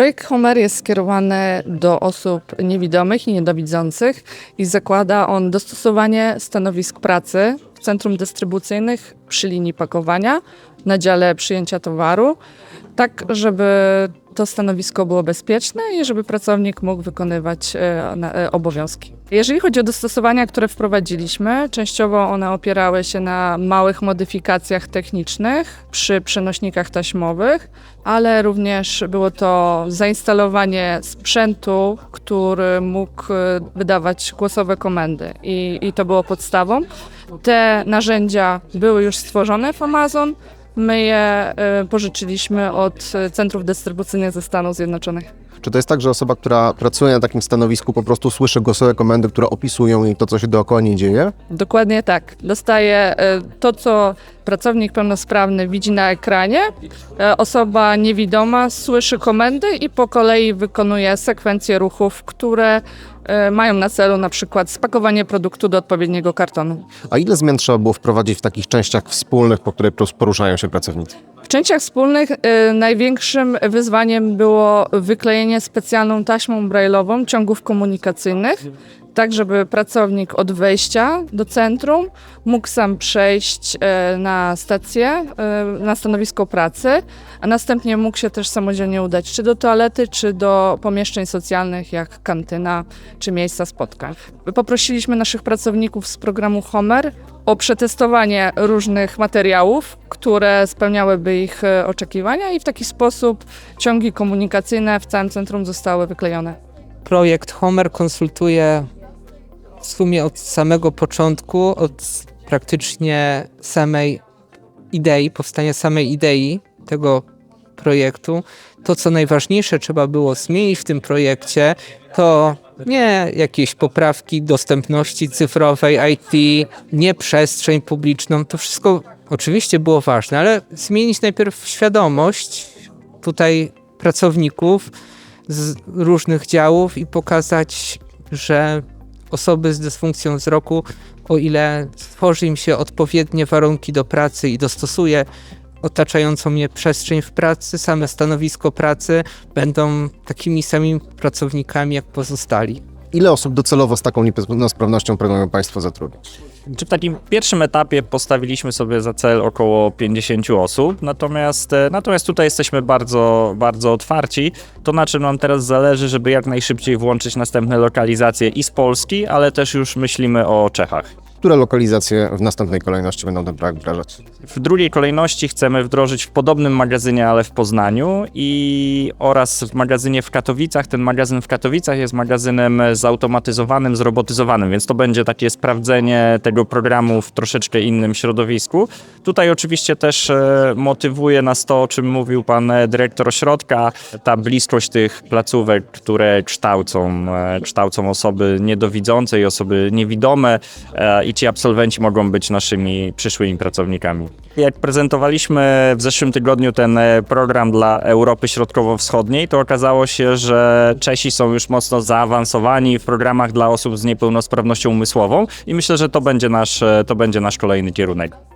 Projekt Homer jest skierowany do osób niewidomych i niedowidzących i zakłada on dostosowanie stanowisk pracy w centrum dystrybucyjnych przy linii pakowania na dziale przyjęcia towaru, tak żeby to stanowisko było bezpieczne i żeby pracownik mógł wykonywać e, e, obowiązki. Jeżeli chodzi o dostosowania, które wprowadziliśmy, częściowo one opierały się na małych modyfikacjach technicznych przy przenośnikach taśmowych, ale również było to zainstalowanie sprzętu, który mógł e, wydawać głosowe komendy i, i to było podstawą. Te narzędzia były już stworzone w Amazon. My je e, pożyczyliśmy od e, centrów dystrybucyjnych ze Stanów Zjednoczonych. Czy to jest tak, że osoba, która pracuje na takim stanowisku, po prostu słyszy głosowe komendy, które opisują jej to, co się dookoła nie dzieje? Dokładnie tak. Dostaje e, to, co pracownik pełnosprawny widzi na ekranie. E, Osoba niewidoma słyszy komendy i po kolei wykonuje sekwencję ruchów, które e, mają na celu na przykład spakowanie produktu do odpowiedniego kartonu. A ile zmian trzeba było wprowadzić w takich częściach wspólnych, po której poruszają się pracownicy? Częściach wspólnych y, największym wyzwaniem było wyklejenie specjalną taśmą braille'ową ciągów komunikacyjnych, tak żeby pracownik od wejścia do centrum mógł sam przejść y, na stację, y, na stanowisko pracy, a następnie mógł się też samodzielnie udać czy do toalety, czy do pomieszczeń socjalnych, jak kantyna, czy miejsca spotkań. Poprosiliśmy naszych pracowników z programu Homer o przetestowanie różnych materiałów, które spełniałyby ich e, oczekiwania i w taki sposób ciągi komunikacyjne w całym centrum zostały wyklejone. projekt Homer konsultuję w sumie od samego początku, od praktycznie samej idei, powstania samej idei tego projektu. To, co najważniejsze trzeba było zmienić w tym projekcie, to nie jakieś poprawki dostępności cyfrowej, IT, nie przestrzeń publiczną. To wszystko oczywiście było ważne, ale zmienić najpierw świadomość tutaj pracowników, z różnych działów i pokazać, że osoby z dysfunkcją wzroku, o ile stworzy im się odpowiednie warunki do pracy i dostosuje otaczającą mnie przestrzeń w pracy, same stanowisko pracy, będą takimi samymi pracownikami jak pozostali. Ile osób docelowo z taką niepełnosprawnością planują Państwo zatrudnić? Czy w takim pierwszym etapie postawiliśmy sobie za cel około 50 osób, natomiast, e, natomiast tutaj jesteśmy bardzo, bardzo otwarci. To na czym nam teraz zależy, żeby jak najszybciej włączyć następne lokalizacje i z Polski, ale też już myślimy o Czechach. Które lokalizacje w następnej kolejności będą ten projekt wdrażać? W drugiej kolejności chcemy wdrożyć w podobnym magazynie, ale w Poznaniu i oraz w magazynie w Katowicach. Ten magazyn w Katowicach jest magazynem zautomatyzowanym, zrobotyzowanym, więc to będzie takie sprawdzenie tego programu w troszeczkę innym środowisku. Tutaj oczywiście też e, motywuje nas to, o czym mówił pan e, dyrektor ośrodka, ta bliskość tych placówek, które kształcą, e, kształcą osoby niedowidzące i osoby niewidome i ci absolwenci mogą być naszymi przyszłymi pracownikami. Jak prezentowaliśmy w zeszłym tygodniu ten e, program dla Europy Środkowo-Wschodniej, to okazało się, że Czesi są już mocno zaawansowani w programach dla osób z niepełnosprawnością umysłową i myślę, że to będzie nasz, e, to będzie nasz kolejny kierunek.